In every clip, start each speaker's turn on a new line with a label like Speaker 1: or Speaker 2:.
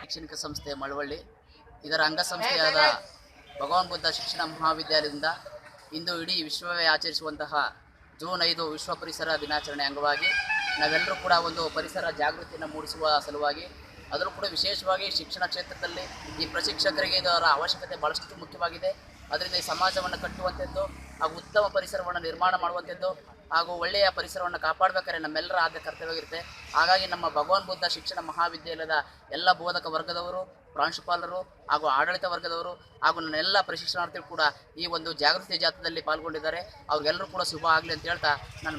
Speaker 1: ಶೈಕ್ಷಣಿಕ ಸಂಸ್ಥೆ ಮಳವಳ್ಳಿ, ಇದರ ಅಂಗಸಂಸ್ಥೆಯಾದ ಭಗವಾನ್ ಬುದ್ಧ ಶಿಕ್ಷಣ ಮಹಾವಿದ್ಯಾಲಯದಿಂದ ಇಂದು ಇಡೀ ವಿಶ್ವವೇ ಆಚರಿಸುವಂತಹ ಜೂನ್ ಐದು ವಿಶ್ವ ಪರಿಸರ ದಿನಾಚರಣೆ ಅಂಗವಾಗಿ ನಾವೆಲ್ಲರೂ ಕೂಡ ಒಂದು ಪರಿಸರ ಜಾಗೃತಿಯನ್ನು ಮೂಡಿಸುವ ಸಲುವಾಗಿ ಅದರಲ್ಲೂ ಕೂಡ ವಿಶೇಷವಾಗಿ ಶಿಕ್ಷಣ ಕ್ಷೇತ್ರದಲ್ಲಿ ಈ ಪ್ರಶಿಕ್ಷಕರಿಗೆ ಇದರ ಅವಶ್ಯಕತೆ ಬಹಳಷ್ಟು ಮುಖ್ಯವಾಗಿದೆ. ಅದರಿಂದ ಈ ಸಮಾಜವನ್ನು ಕಟ್ಟುವಂಥದ್ದು ಉತ್ತಮ ಪರಿಸರವನ್ನು ನಿರ್ಮಾಣ ಮಾಡುವಂಥದ್ದು ಹಾಗೂ ಒಳ್ಳೆಯ ಪರಿಸರವನ್ನು ಕಾಪಾಡಬೇಕಾದ್ರೆ ನಮ್ಮೆಲ್ಲರ ಆದ್ಯ ಕರ್ತವ್ಯವಾಗಿರುತ್ತೆ ಹಾಗಾಗಿ ನಮ್ಮ ಭಗವಾನ್ ಬುದ್ಧ ಶಿಕ್ಷಣ ಮಹಾವಿದ್ಯಾಲಯದ ಎಲ್ಲ ಬೋಧಕ ವರ್ಗದವರು, ಪ್ರಾಂಶುಪಾಲರು ಹಾಗೂ ಆಡಳಿತ ವರ್ಗದವರು ಹಾಗೂ ನನ್ನ ಎಲ್ಲ ಪ್ರಶಿಕ್ಷಣಾರ್ಥಿಗಳು ಕೂಡ ಈ ಒಂದು ಜಾಗೃತಿ ಜಾಥಾದಲ್ಲಿ ಪಾಲ್ಗೊಂಡಿದ್ದಾರೆ. ಅವ್ರಿಗೆಲ್ಲರೂ ಕೂಡ ಶುಭ ಆಗಲಿ ಅಂತ ಹೇಳ್ತಾ ನಾನು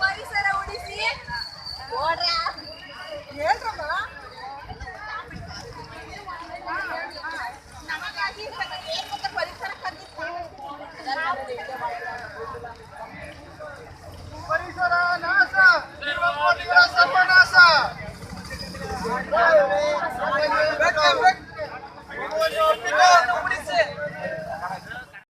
Speaker 2: ಪರಿಸರ ಉಳಿಸಿ ಓಡ್ರ ಹೇಳ್ರಮ್ಮ ನಮಗಾಗಿ ಏಕಂತ ಪರಿಸರ ಕಂದಿತ್ತು ಪರಿಸರ ನಾಶ ಸರ್ವನಾಶ